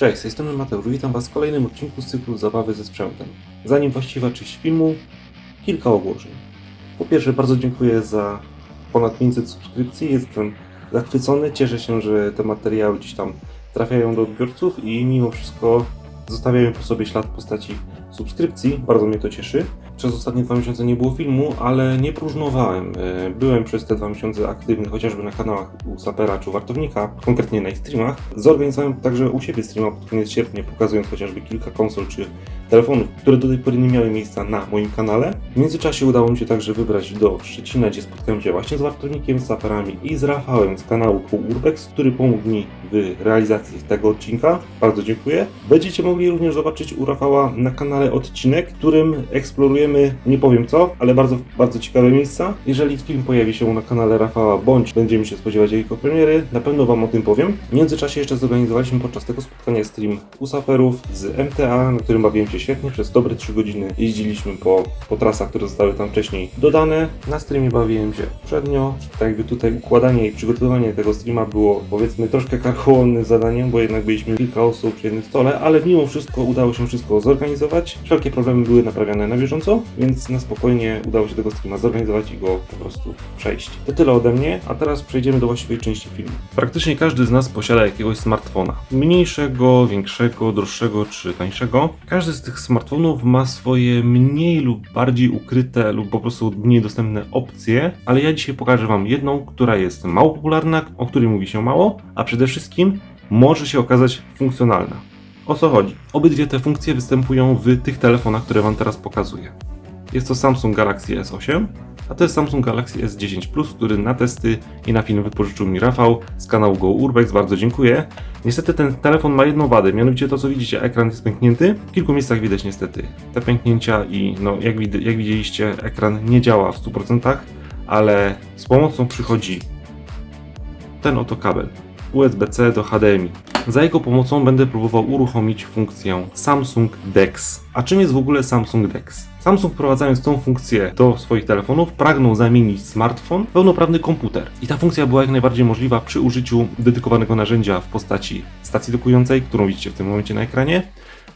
Cześć, z tej strony Mateusz, witam Was w kolejnym odcinku z cyklu Zabawy ze sprzętem. Zanim właściwa część filmu, kilka ogłoszeń. Po pierwsze, bardzo dziękuję za ponad 500 subskrypcji, jestem zachwycony, cieszę się, że te materiały gdzieś tam trafiają do odbiorców i mimo wszystko zostawiają po sobie ślad w postaci subskrypcji, bardzo mnie to cieszy. Przez ostatnie dwa miesiące nie było filmu, ale nie próżnowałem. E, Byłem przez te dwa miesiące aktywny chociażby na kanałach u Sapera czy Wartownika, konkretnie na ich streamach. Zorganizowałem także u siebie streama pod koniec sierpnia, pokazując chociażby kilka konsol czy telefonów, które do tej pory nie miały miejsca na moim kanale. W międzyczasie udało mi się także wybrać do Szczecina, gdzie spotkałem się właśnie z Wartownikiem, z Saperami i z Rafałem z kanału Pół Urbex, który pomógł mi w realizacji tego odcinka. Bardzo dziękuję. Będziecie mogli również zobaczyć u Rafała na kanale odcinek, którym eksplorujemy nie powiem co, ale bardzo, bardzo ciekawe miejsca. Jeżeli film pojawi się na kanale Rafała, bądź będziemy się spodziewać jego premiery, na pewno Wam o tym powiem. W międzyczasie jeszcze zorganizowaliśmy podczas tego spotkania stream u Saperów z MTA, na którym bawiłem się świetnie. Przez dobre 3 godziny jeździliśmy po, po trasach, które zostały tam wcześniej dodane. Na streamie bawiłem się przednio. Tak jakby tutaj układanie i przygotowanie tego streama było powiedzmy troszkę karkołomnym zadaniem, bo jednak byliśmy kilka osób przy jednym stole, ale mimo wszystko udało się wszystko zorganizować. Wszelkie problemy były naprawiane na bieżąco, więc na spokojnie udało się tego streama zorganizować i go po prostu przejść. To tyle ode mnie, a teraz przejdziemy do właściwej części filmu. Praktycznie każdy z nas posiada jakiegoś smartfona. Mniejszego, większego, droższego czy tańszego. Każdy z tych smartfonów ma swoje mniej lub bardziej ukryte lub po prostu mniej dostępne opcje, ale ja dzisiaj pokażę Wam jedną, która jest mało popularna, o której mówi się mało, a przede wszystkim może się okazać funkcjonalna. O co chodzi? Obydwie te funkcje występują w tych telefonach, które Wam teraz pokazuję. Jest to Samsung Galaxy S8, a to jest Samsung Galaxy S10 Plus, który na testy i na film wypożyczył mi Rafał z kanału Go Urbex. Bardzo dziękuję. Niestety ten telefon ma jedną wadę, mianowicie to co widzicie, ekran jest pęknięty. W kilku miejscach widać niestety te pęknięcia i no, jak, wid- jak widzieliście, ekran nie działa w 100%, ale z pomocą przychodzi ten oto kabel USB-C do HDMI. Za jego pomocą będę próbował uruchomić funkcję Samsung DeX. A czym jest w ogóle Samsung DeX? Samsung wprowadzając tą funkcję do swoich telefonów pragnął zamienić smartfon w pełnoprawny komputer. I ta funkcja była jak najbardziej możliwa przy użyciu dedykowanego narzędzia w postaci stacji dokującej, którą widzicie w tym momencie na ekranie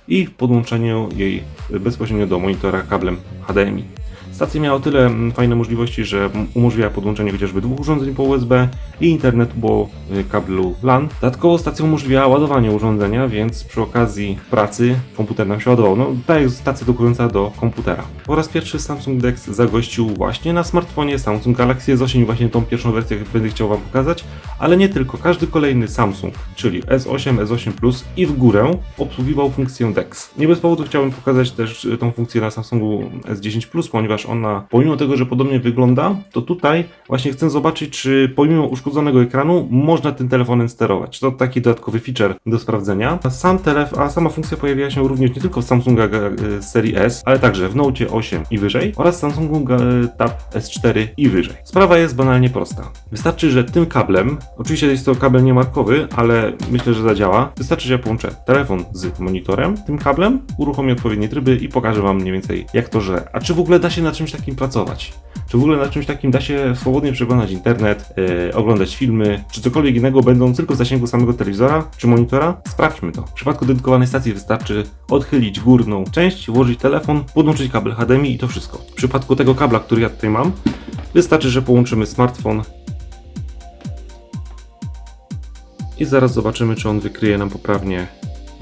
i podłączeniu jej bezpośrednio do monitora kablem HDMI. Stacja miała tyle mm, fajne możliwości, że m- umożliwia podłączenie chociażby dwóch urządzeń po USB i internetu po y, kablu LAN. Dodatkowo stacja umożliwiała ładowanie urządzenia, więc przy okazji pracy komputer nam się ładował. No, ta jest stacja dokująca do komputera. Po raz pierwszy Samsung DeX zagościł właśnie na smartfonie Samsung Galaxy S8, właśnie tą pierwszą wersję będę chciał Wam pokazać, ale nie tylko. Każdy kolejny Samsung, czyli S8, S8 Plus i w górę obsługiwał funkcję DeX. Nie bez powodu chciałbym pokazać też y, tą funkcję na Samsungu S10 Plus, ponieważ ona, pomimo tego, że podobnie wygląda, to tutaj właśnie chcę zobaczyć, czy pomimo uszkodzonego ekranu można tym telefonem sterować. To taki dodatkowy feature do sprawdzenia. A Sam telefon, a sama funkcja pojawiła się również nie tylko w Samsunga Ga- y, serii S, ale także w Note 8 i wyżej oraz Samsungu Ga- Tab S4 i wyżej. Sprawa jest banalnie prosta. Wystarczy, że tym kablem, oczywiście jest to kabel niemarkowy, ale myślę, że zadziała. Wystarczy, że ja połączę telefon z monitorem, tym kablem, uruchomię odpowiednie tryby i pokażę Wam mniej więcej jak to że. A czy w ogóle da się na czymś takim pracować? Czy w ogóle na czymś takim da się swobodnie przeglądać internet, e, oglądać filmy, czy cokolwiek innego, będąc tylko w zasięgu samego telewizora czy monitora? Sprawdźmy to. W przypadku dedykowanej stacji wystarczy odchylić górną część, włożyć telefon, podłączyć kabel HDMI i to wszystko. W przypadku tego kabla, który ja tutaj mam, wystarczy, że połączymy smartfon i zaraz zobaczymy, czy on wykryje nam poprawnie.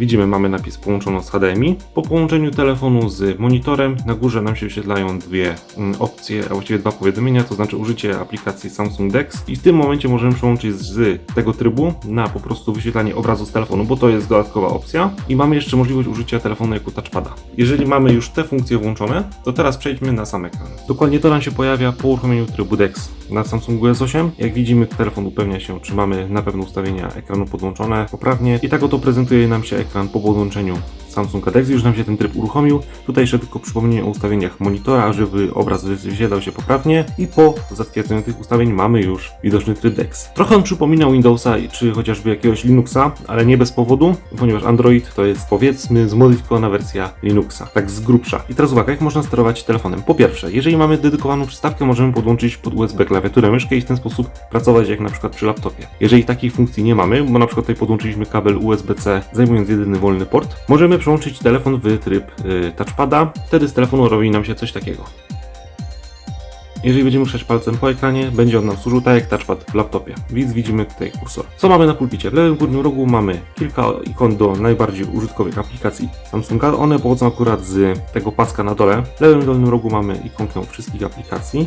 Widzimy, mamy napis połączono z HDMI. Po połączeniu telefonu z monitorem na górze nam się wyświetlają dwie mm, opcje, a właściwie dwa powiadomienia, to znaczy użycie aplikacji Samsung DeX i w tym momencie możemy przełączyć z tego trybu na po prostu wyświetlanie obrazu z telefonu, bo to jest dodatkowa opcja i mamy jeszcze możliwość użycia telefonu jako touchpada. Jeżeli mamy już te funkcje włączone, to teraz przejdźmy na sam ekran. Dokładnie to nam się pojawia po uruchomieniu trybu DeX na Samsungu S8. Jak widzimy, telefon upewnia się, czy mamy na pewno ustawienia ekranu podłączone poprawnie i tak oto prezentuje nam się ekran po podłączeniu Samsung DeX, już nam się ten tryb uruchomił. Tutaj jeszcze tylko przypomnienie o ustawieniach monitora, żeby obraz wyświetlał się poprawnie i po zatwierdzeniu tych ustawień mamy już widoczny tryb DeX. Trochę on przypominał Windowsa czy chociażby jakiegoś Linuxa, ale nie bez powodu, ponieważ Android to jest powiedzmy zmodyfikowana wersja Linuxa, tak z grubsza. I teraz uwaga, jak można sterować telefonem? Po pierwsze, jeżeli mamy dedykowaną przystawkę, możemy podłączyć pod USB klawiaturę myszkę i w ten sposób pracować jak na przykład przy laptopie. Jeżeli takiej funkcji nie mamy, bo na przykład tutaj podłączyliśmy kabel USB-C zajmując jedyny wolny port, możemy przełączyć telefon w tryb y, touchpada, wtedy z telefonu robi nam się coś takiego. Jeżeli będziemy ruszać palcem po ekranie, będzie on nam służył tak jak touchpad w laptopie. Więc widzimy tutaj kursor. Co mamy na pulpicie? W lewym górnym rogu mamy kilka ikon do najbardziej użytkowych aplikacji Samsunga. One pochodzą akurat z tego paska na dole. W lewym dolnym rogu mamy ikonkę wszystkich aplikacji.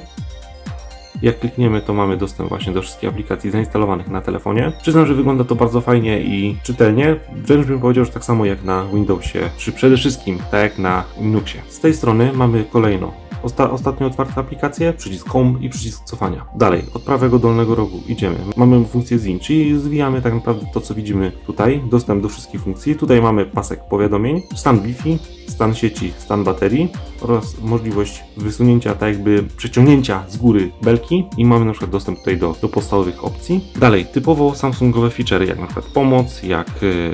Jak klikniemy, to mamy dostęp właśnie do wszystkich aplikacji zainstalowanych na telefonie. Przyznam, że wygląda to bardzo fajnie i czytelnie. Wręcz bym powiedział, że tak samo jak na Windowsie, czy przede wszystkim tak jak na Linuxie. Z tej strony mamy kolejno Osta ostatnio otwarte aplikacje, przycisk Home i przycisk cofania. Dalej, od prawego dolnego rogu idziemy. Mamy funkcję ZIN, czyli zwijamy tak naprawdę to, co widzimy tutaj. Dostęp do wszystkich funkcji. Tutaj mamy pasek powiadomień, stan Wi-Fi, stan sieci, stan baterii oraz możliwość wysunięcia, tak jakby przeciągnięcia z góry belki i mamy na przykład dostęp tutaj do, do podstawowych opcji. Dalej, typowo Samsungowe featurey, jak na przykład pomoc, jak yy,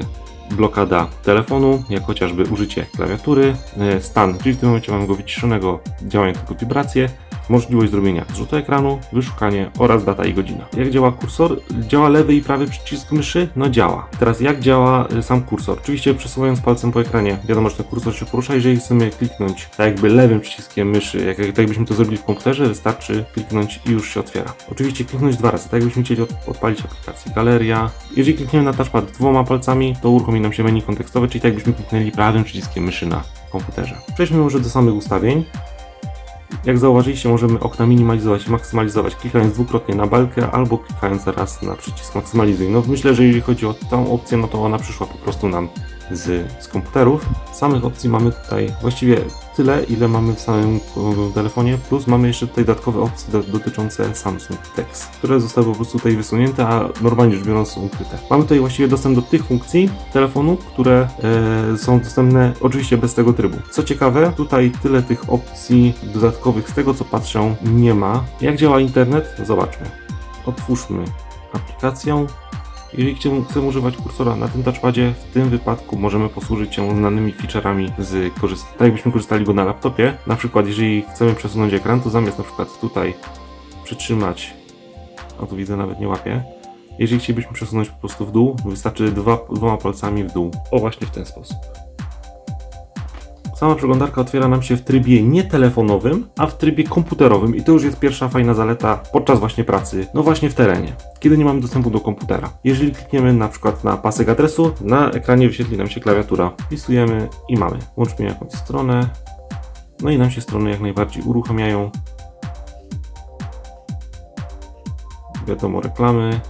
blokada telefonu, jak chociażby użycie klawiatury, e, stan, czyli w tym momencie mamy go wyciszonego, działają tylko wibracje, możliwość zrobienia zrzutu ekranu, wyszukanie oraz data i godzina. Jak działa kursor? Działa lewy i prawy przycisk myszy? No działa. Teraz jak działa e, sam kursor? Oczywiście przesuwając palcem po ekranie, wiadomo, że ten kursor się porusza, jeżeli chcemy kliknąć tak jakby lewym przyciskiem myszy, jak, tak jakbyśmy to zrobili w komputerze, wystarczy kliknąć i już się otwiera. Oczywiście kliknąć dwa razy, tak jakbyśmy chcieli od, odpalić aplikację. Galeria. Jeżeli klikniemy na touchpad dwoma palcami, to uruchomi nam się menu kontekstowe, czyli tak jakbyśmy kliknęli prawym przyciskiem myszy na komputerze. Przejdźmy może do samych ustawień. Jak zauważyliście, możemy okna minimalizować i maksymalizować, klikając dwukrotnie na balkę albo klikając raz na przycisk maksymalizuj. No myślę, że jeżeli chodzi o tą opcję, no to ona przyszła po prostu nam z, z komputerów. Samych opcji mamy tutaj właściwie tyle, ile mamy w samym telefonie, plus mamy jeszcze tutaj dodatkowe opcje do, dotyczące Samsung Text, które zostały po prostu tutaj wysunięte, a normalnie rzecz biorąc są ukryte. Mamy tutaj właściwie dostęp do tych funkcji telefonu, które e, są dostępne oczywiście bez tego trybu. Co ciekawe, tutaj tyle tych opcji dodatkowych, z tego co patrzę, nie ma. Jak działa internet? Zobaczmy. Otwórzmy aplikację. Jeżeli chcemy, używać kursora na tym touchpadzie, w tym wypadku możemy posłużyć się znanymi featureami z korzyst- tak jakbyśmy korzystali go na laptopie. Na przykład, jeżeli chcemy przesunąć ekran, to zamiast na przykład tutaj przytrzymać, a tu widzę nawet nie łapię, jeżeli chcielibyśmy przesunąć po prostu w dół, wystarczy dwa, dwoma palcami w dół. O właśnie w ten sposób. Sama przeglądarka otwiera nam się w trybie nie telefonowym, a w trybie komputerowym i to już jest pierwsza fajna zaleta podczas właśnie pracy, no właśnie w terenie, kiedy nie mamy dostępu do komputera. Jeżeli klikniemy na przykład na pasek adresu, na ekranie wyświetli nam się klawiatura. Wpisujemy i mamy. Łączmy jakąś stronę, no i nam się strony jak najbardziej uruchamiają. Wiadomo, reklamy.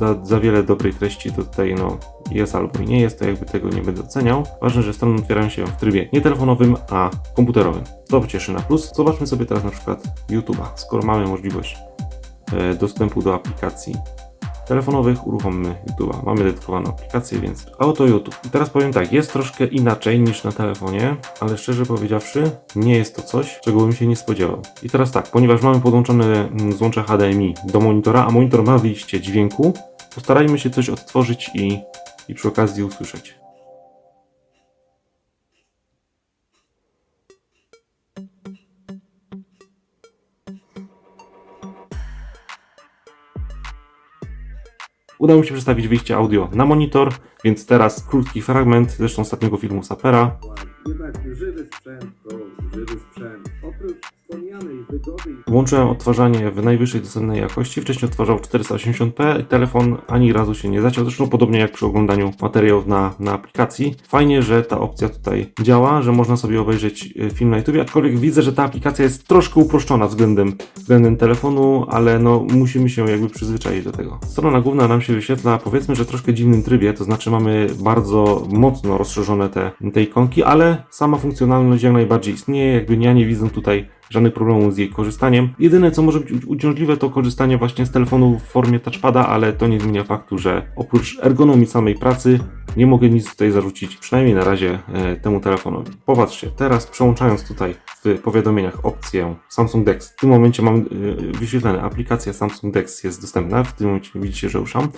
Za, za wiele dobrej treści tutaj no, jest albo nie jest, to jakby tego nie będę oceniał. Ważne, że strony otwierają się w trybie nie telefonowym, a komputerowym. To cieszy na plus. Zobaczmy sobie teraz na przykład YouTube'a. Skoro mamy możliwość e, dostępu do aplikacji telefonowych, uruchommy YouTube'a. Mamy dedykowaną aplikację, więc auto YouTube. I teraz powiem tak, jest troszkę inaczej niż na telefonie, ale szczerze powiedziawszy, nie jest to coś, czego bym się nie spodziewał. I teraz tak, ponieważ mamy podłączone mm, złącze HDMI do monitora, a monitor ma wyjście dźwięku, postarajmy się coś odtworzyć i i przy okazji usłyszeć. Udało mi się przedstawić wyjście audio na monitor, więc teraz krótki fragment zresztą ostatniego filmu Sapera. Jednak żywy sprzęt to żywy sprzęt. Oprócz Włączyłem odtwarzanie w najwyższej dostępnej jakości. Wcześniej odtwarzał w 480p i telefon ani razu się nie zaciął. Zresztą podobnie jak przy oglądaniu materiałów na, na aplikacji. Fajnie, że ta opcja tutaj działa, że można sobie obejrzeć e, film na YouTube, aczkolwiek widzę, że ta aplikacja jest troszkę uproszczona względem, względem telefonu, ale no musimy się jakby przyzwyczaić do tego. Strona główna nam się wyświetla powiedzmy, że troszkę dziwnym trybie, to znaczy mamy bardzo mocno rozszerzone te, te ikonki, ale sama funkcjonalność jak najbardziej istnieje, jakby ja nie widzę tutaj żadnych problemów z jej korzystaniem. Jedyne co może być uciążliwe to korzystanie właśnie z telefonu w formie touchpada, ale to nie zmienia faktu, że oprócz ergonomii samej pracy nie mogę nic tutaj zarzucić, przynajmniej na razie e, temu telefonowi. Popatrzcie, teraz przełączając tutaj w powiadomieniach opcję Samsung Dex, w tym momencie mam e, wyświetlane aplikacja Samsung Dex jest dostępna, w tym momencie widzicie, że ruszam.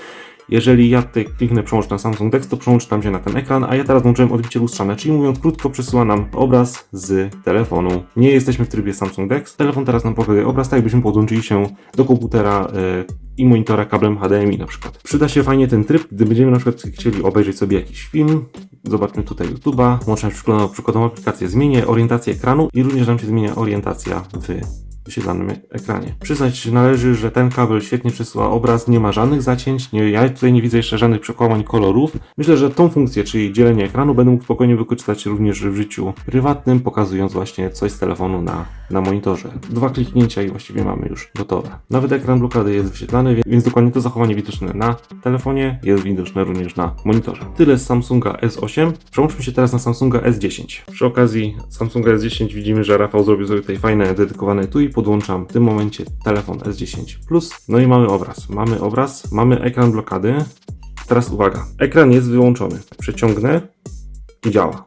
Jeżeli ja tutaj kliknę przełącz na Samsung Dex, to przełączy nam się na ten ekran, a ja teraz włączyłem odbicie lustrzane, czyli mówiąc krótko, przesyła nam obraz z telefonu. Nie jesteśmy w trybie Samsung Dex. Telefon teraz nam pokazuje obraz, tak jakbyśmy podłączyli się do komputera e, i monitora kablem HDMI na przykład. Przyda się fajnie ten tryb, gdy będziemy na przykład chcieli obejrzeć sobie jakiś film. Zobaczmy tutaj YouTube'a, włączam przykładową, przykładową aplikację, zmienię orientację ekranu i również nam się zmienia orientacja w wyświetlanym ekranie. Przyznać się należy, że ten kabel świetnie przesyła obraz, nie ma żadnych zacięć, nie, ja tutaj nie widzę jeszcze żadnych przekłamań kolorów. Myślę, że tą funkcję, czyli dzielenie ekranu, będę mógł spokojnie wykorzystać również w życiu prywatnym, pokazując właśnie coś z telefonu na, na monitorze. Dwa kliknięcia i właściwie mamy już gotowe. Nawet ekran blokady jest wyświetlany, wie- więc dokładnie to zachowanie widoczne na telefonie jest widoczne również na monitorze. Tyle z Samsunga S8. Przełączmy się teraz na Samsunga S10. Przy okazji Samsunga S10 widzimy, że Rafał zrobił sobie tutaj fajne, dedykowane tu i podłączam w tym momencie telefon S10 Plus. No i mamy obraz. Mamy obraz, mamy ekran blokady. Teraz uwaga, ekran jest wyłączony. Przeciągnę i działa.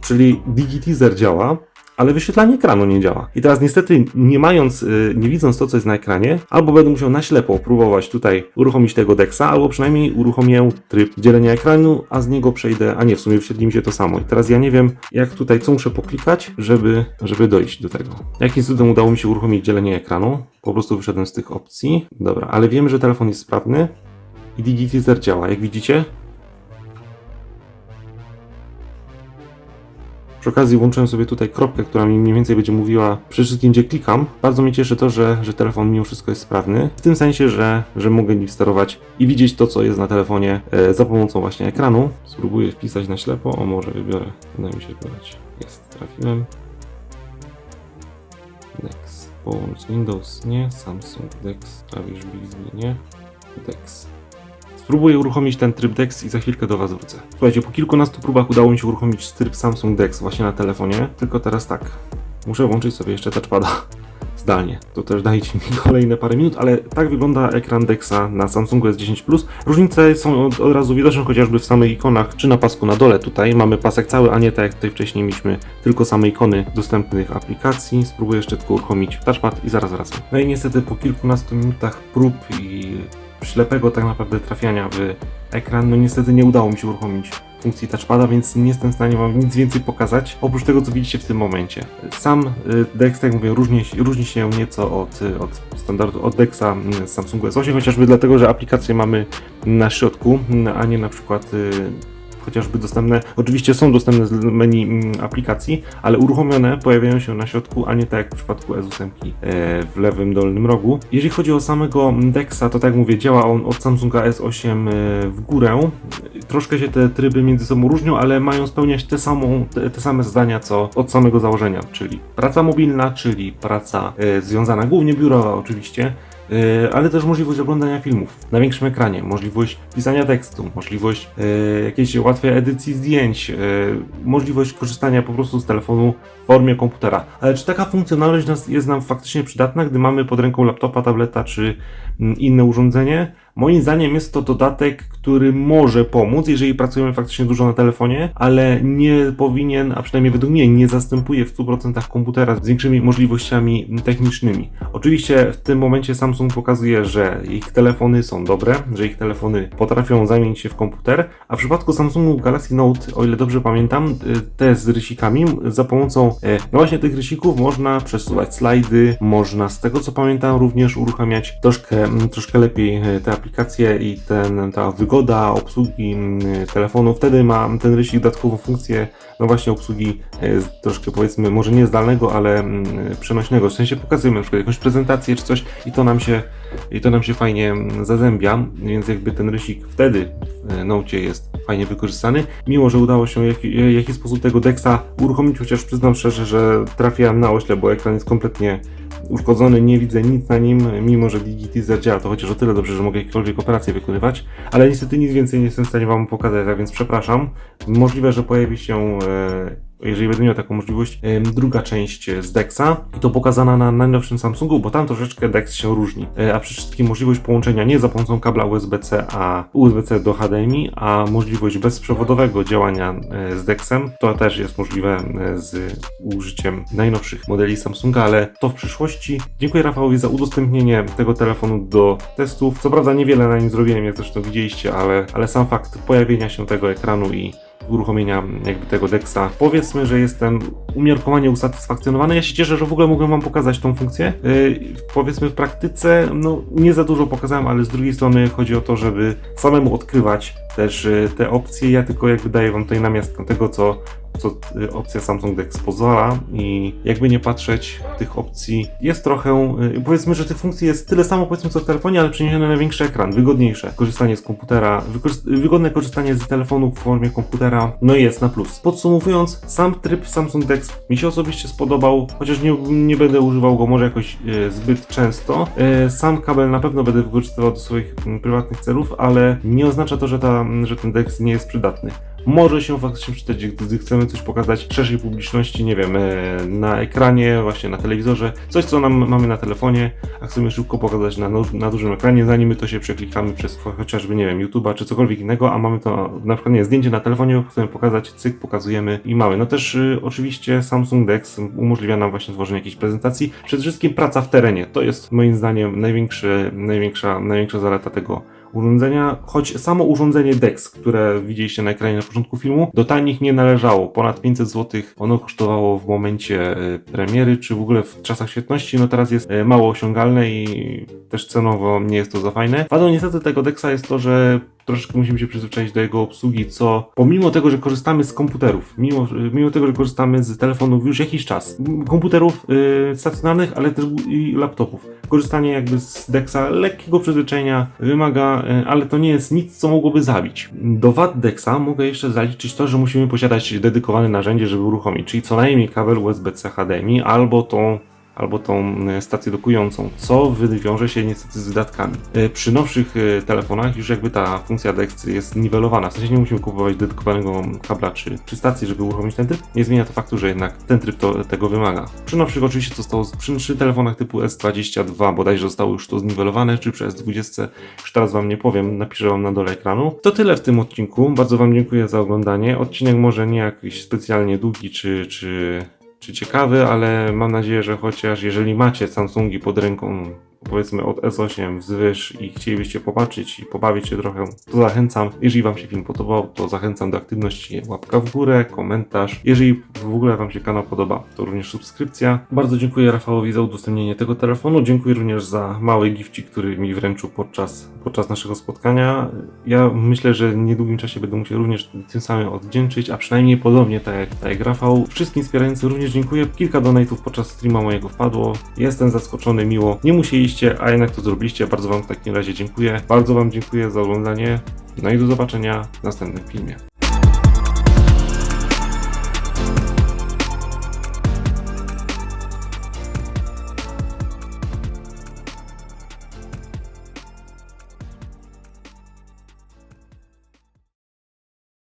Czyli digitizer działa, ale wyświetlanie ekranu nie działa. I teraz niestety, nie mając, y, nie widząc to, co jest na ekranie, albo będę musiał na ślepo próbować tutaj uruchomić tego DeXa, albo przynajmniej uruchomię tryb dzielenia ekranu, a z niego przejdę, a nie, w sumie wyświetli mi się to samo. I teraz ja nie wiem, jak tutaj, co muszę poklikać, żeby, żeby dojść do tego. Jakim cudem udało mi się uruchomić dzielenie ekranu? Po prostu wyszedłem z tych opcji. Dobra, ale wiemy, że telefon jest sprawny i digitizer działa. Jak widzicie, Przy okazji włączyłem sobie tutaj kropkę, która mi mniej więcej będzie mówiła przy wszystkim, gdzie klikam. Bardzo mnie cieszy to, że, że telefon mimo wszystko jest sprawny. W tym sensie, że, że mogę nim sterować i widzieć to, co jest na telefonie e, za pomocą właśnie ekranu. Spróbuję wpisać na ślepo. O, może wybiorę. Uda mi się wybrać. Jest, trafiłem. Dex. Połącz Windows, nie. Samsung Dex. Klawisz Bixby, nie. Dex. Spróbuję uruchomić ten tryb DeX i za chwilkę do Was wrócę. Słuchajcie, po kilkunastu próbach udało mi się uruchomić tryb Samsung DeX właśnie na telefonie, tylko teraz tak, muszę włączyć sobie jeszcze touchpada zdalnie. To też dajcie mi kolejne parę minut, ale tak wygląda ekran DeXa na Samsungu S10 Plus. Różnice są od, od razu widoczne chociażby w samych ikonach, czy na pasku na dole. Tutaj mamy pasek cały, a nie tak jak tutaj wcześniej mieliśmy tylko same ikony dostępnych aplikacji. Spróbuję jeszcze tylko uruchomić touchpad i zaraz wracam. No i niestety po kilkunastu minutach prób i ślepego tak naprawdę trafiania w ekran, no niestety nie udało mi się uruchomić funkcji touchpada, więc nie jestem w stanie wam nic więcej pokazać, oprócz tego, co widzicie w tym momencie. Sam y, Dex, tak jak mówię, różni, różni się nieco od, y, od standardu, od Dexa mm, z Samsungu S8, chociażby dlatego, że aplikacje mamy na środku, a nie na przykład y, chociażby dostępne, oczywiście są dostępne z menu mm, aplikacji, ale uruchomione pojawiają się na środku, a nie tak jak w przypadku S8 e, w lewym dolnym rogu. Jeżeli chodzi o samego Dexa, to tak jak mówię, działa on od Samsunga S8 e, w górę. Troszkę się te tryby między sobą różnią, ale mają spełniać te, samą, te, te same zdania co od samego założenia, czyli praca mobilna, czyli praca e, związana głównie biurowa oczywiście, ale też możliwość oglądania filmów na większym ekranie, możliwość pisania tekstu, możliwość yy, jakiejś łatwej edycji zdjęć, yy, możliwość korzystania po prostu z telefonu w formie komputera. Ale czy taka funkcjonalność jest nam faktycznie przydatna, gdy mamy pod ręką laptopa, tableta czy mm, inne urządzenie? Moim zdaniem jest to dodatek, który może pomóc, jeżeli pracujemy faktycznie dużo na telefonie, ale nie powinien, a przynajmniej według mnie nie zastępuje w 100% komputera z większymi możliwościami technicznymi. Oczywiście w tym momencie Samsung pokazuje, że ich telefony są dobre, że ich telefony potrafią zamienić się w komputer, a w przypadku Samsungu Galaxy Note, o ile dobrze pamiętam, y, te z rysikami, za pomocą e, no właśnie tych rysików można przesuwać slajdy, można z tego co pamiętam również uruchamiać troszkę, mm, troszkę lepiej e, te aplikacje i ten, ta wygoda obsługi mm, telefonu. Wtedy ma ten rysik dodatkową funkcję, no właśnie obsługi e, troszkę powiedzmy, może nie zdalnego, ale mm, przenośnego. W sensie pokazujemy na przykład jakąś prezentację czy coś i to nam się, i to nam się fajnie mm, zazębia, więc jakby ten rysik wtedy w e, Nocie jest fajnie wykorzystany. Mimo, że udało się jaki, w jakiś sposób tego Dexa uruchomić, chociaż przyznam szczerze, że trafiłem na ośle, bo ekran jest kompletnie uszkodzony, nie widzę nic na nim, mimo że digitizer działa, to chociaż o tyle dobrze, że mogę jakiekolwiek operacje wykonywać, ale niestety nic więcej nie jestem w stanie Wam pokazać, a więc przepraszam. Możliwe, że pojawi się e, jeżeli będę miał taką możliwość, druga część e, z DeXa i to pokazana na najnowszym Samsungu, bo tam troszeczkę DeX się różni. E, A przede wszystkim możliwość połączenia nie za pomocą kabla USB-C, a USB-C do HDMI, a możliwość bezprzewodowego działania e, z DeXem. To też jest możliwe z użyciem najnowszych modeli Samsunga, ale to w przyszłości. Dziękuję Rafałowi za udostępnienie tego telefonu do testów. Co prawda niewiele na nim zrobiłem, jak zresztą widzieliście, ale, ale sam fakt pojawienia się tego ekranu i uruchomienia jakby tego DeXa. Powiedzmy, że jestem umiarkowanie usatysfakcjonowany. Ja się cieszę, że w ogóle mogłem Wam pokazać tą funkcję. Yy, powiedzmy w praktyce, no nie za dużo pokazałem, ale z drugiej strony chodzi o to, żeby samemu odkrywać też yy, te opcje. Ja tylko jakby daję Wam tutaj namiastkę tego, co co y, opcja Samsung Dex pozwala i jakby nie patrzeć tych opcji jest trochę, y, powiedzmy, że tych funkcji jest tyle samo powiedzmy co w telefonie, ale przeniesione na większy ekran, wygodniejsze. Korzystanie z komputera, wygodne korzystanie z telefonu w formie komputera, no i jest na plus. Podsumowując, sam tryb Samsung Dex mi się osobiście spodobał, chociaż nie, nie będę używał go może jakoś y, zbyt często. Y, sam kabel na pewno będę wykorzystywał do swoich mm, prywatnych celów, ale nie oznacza to, że, ta, że ten Dex nie jest przydatny. Może się faktycznie przydać, gdy chcemy coś pokazać szerszej publiczności, nie wiem, e, na ekranie, właśnie na telewizorze, coś co nam mamy na telefonie, a chcemy szybko pokazać na, na dużym ekranie, zanim my to się przeklikamy przez chociażby, nie wiem, YouTube'a czy cokolwiek innego, a mamy to na przykład, nie, zdjęcie na telefonie, chcemy pokazać, cyk, pokazujemy i mamy. No też y, oczywiście Samsung Dex umożliwia nam właśnie tworzenie jakiejś prezentacji, przede wszystkim praca w terenie, to jest moim zdaniem największy, największa, największa zaleta tego urządzenia, choć samo urządzenie DeX, które widzieliście na ekranie na początku filmu, do tanich nie należało. Ponad 500 zł ono kosztowało w momencie e, premiery, czy w ogóle w czasach świetności, no teraz jest e, mało osiągalne i też cenowo nie jest to za fajne. Wadą niestety tego DeXa jest to, że troszeczkę musimy się przyzwyczaić do jego obsługi, co pomimo tego, że korzystamy z komputerów, mimo, mimo tego, że korzystamy z telefonów już jakiś czas, komputerów y, stacjonarnych, ale też i laptopów, korzystanie jakby z Dexa lekkiego przyzwyczajenia wymaga, y, ale to nie jest nic, co mogłoby zabić. Do wad Dexa mogę jeszcze zaliczyć to, że musimy posiadać dedykowane narzędzie, żeby uruchomić, czyli co najmniej kabel USB-C HDMI albo tą albo tą e, stację dokującą, co wiąże się niestety z wydatkami. E, Przy nowszych e, telefonach już jakby ta funkcja DeX jest niwelowana, w sensie nie musimy kupować dedykowanego kabla czy, czy stacji, żeby uruchomić ten tryb. Nie zmienia to faktu, że jednak ten tryb to, tego wymaga. Przy nowszych oczywiście zostało, przy, przy telefonach typu S22 bodajże zostało już to zniwelowane, czy przy S20 już teraz Wam nie powiem, napiszę Wam na dole ekranu. To tyle w tym odcinku, bardzo Wam dziękuję za oglądanie. Odcinek może nie jakiś specjalnie długi, czy, czy czy ciekawy, ale mam nadzieję, że chociaż jeżeli macie Samsungi pod ręką, powiedzmy od S8 wzwyż i chcielibyście popatrzeć i pobawić się trochę, to zachęcam. Jeżeli Wam się film podobał, to zachęcam do aktywności łapka w górę, komentarz. Jeżeli w ogóle Wam się kanał podoba, to również subskrypcja. Bardzo dziękuję Rafałowi za udostępnienie tego telefonu. Dziękuję również za mały gifcik, który mi wręczył podczas, podczas naszego spotkania. Ja myślę, że w niedługim czasie będę musiał również tym samym oddzięczyć, a przynajmniej podobnie tak jak, tak jak Rafał. Wszystkim wspierającym również dziękuję. Kilka donate'ów podczas streama mojego wpadło. Jestem zaskoczony, miło. Nie musieliście, a jednak to zrobiliście. Bardzo Wam w takim razie dziękuję. Bardzo Wam dziękuję za oglądanie. No i do zobaczenia w następnym filmie.